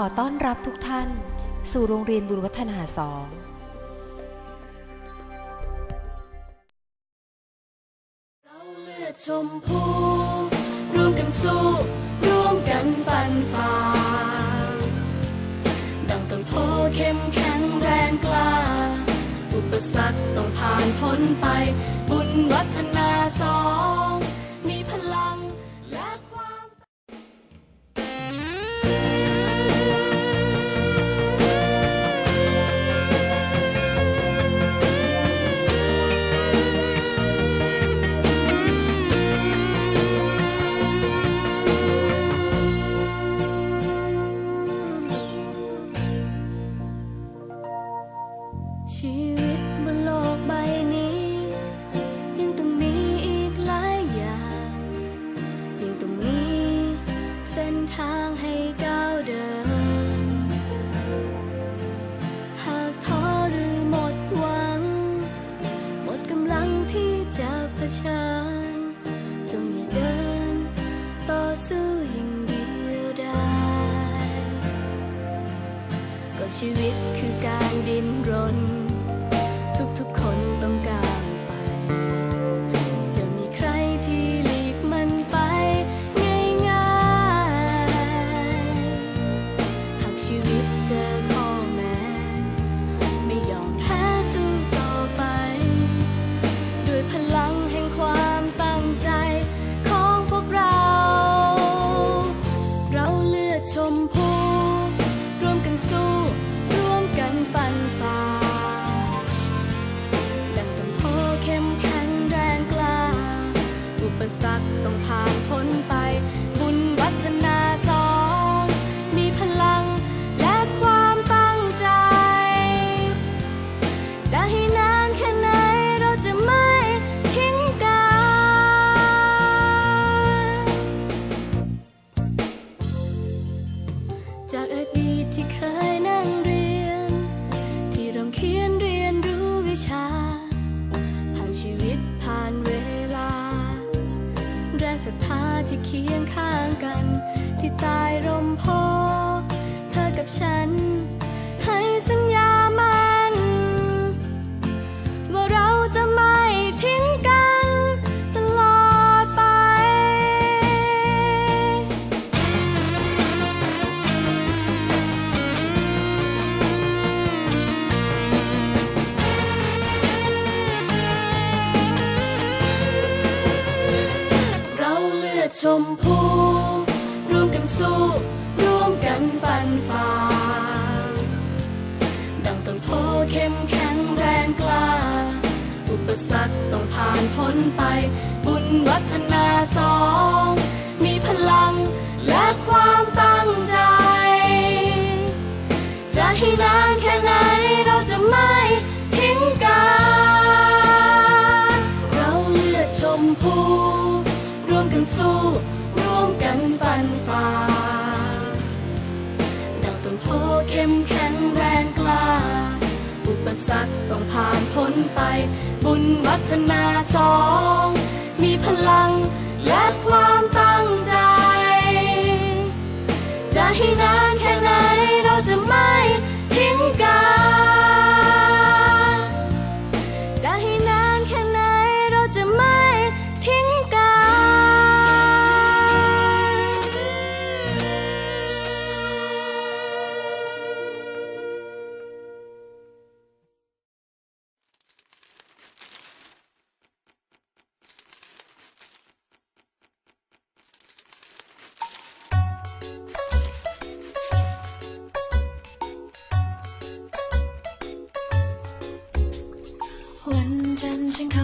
ขอต้อนรับทุกท่าน สู่โรงเรียนบุญวัฒนาสองเราเลือดชมพูร่วมกันสู้ ร่วมกันฟันฝ่าดังต้นโพเข้มแข็งแรงกล้า อุปสรรคต้องผ่านพ้นไป บุญวัฒนาสอง สู้อย่างเดียวได้ ก็ชีวิตคือการดิ้นรน ร่วมกันฟันฝ่าดังต้นโพเข้มแข็งแรงกล้า อุปสรรคต้องผ่านพ้นไป บุญวัฒนาสอง มีพลังและความตั้งใจ จะให้นานแค่ไหนเราจะไม่ทิ้งกัน เราเลือดชมพู ร่วมกันสู้ ร่วมกันฟันฝ่า ต้องโเข้มแข็งแรงกล้า อุปสรรคต้องผ่านพ้นไป บุญวัฒนาสอง มีพลังและความตั้งใจ จะให้นาน attention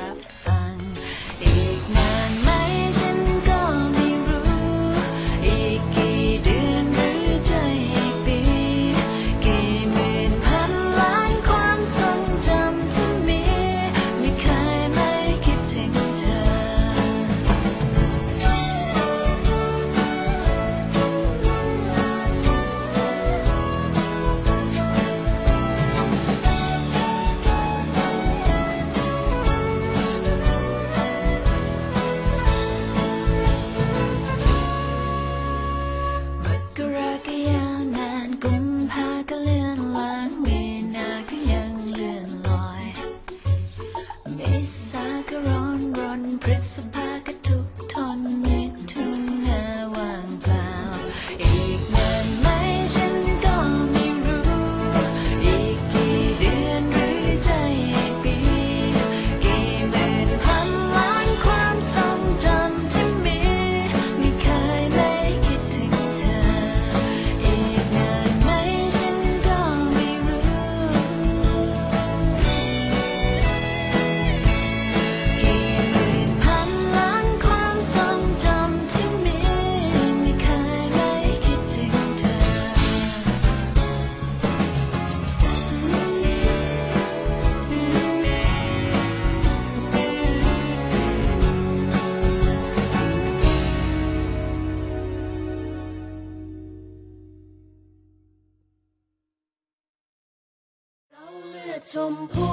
ชมพู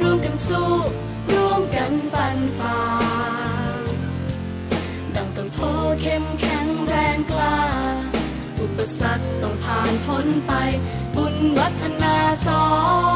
ร่วมกันสู้ ร่วมกันฟันฝ่าดังต้นโพเข้มแข็งแรงกล้า อุปสรรคต้องผ่านพ้นไป บุญวัฒนาสอน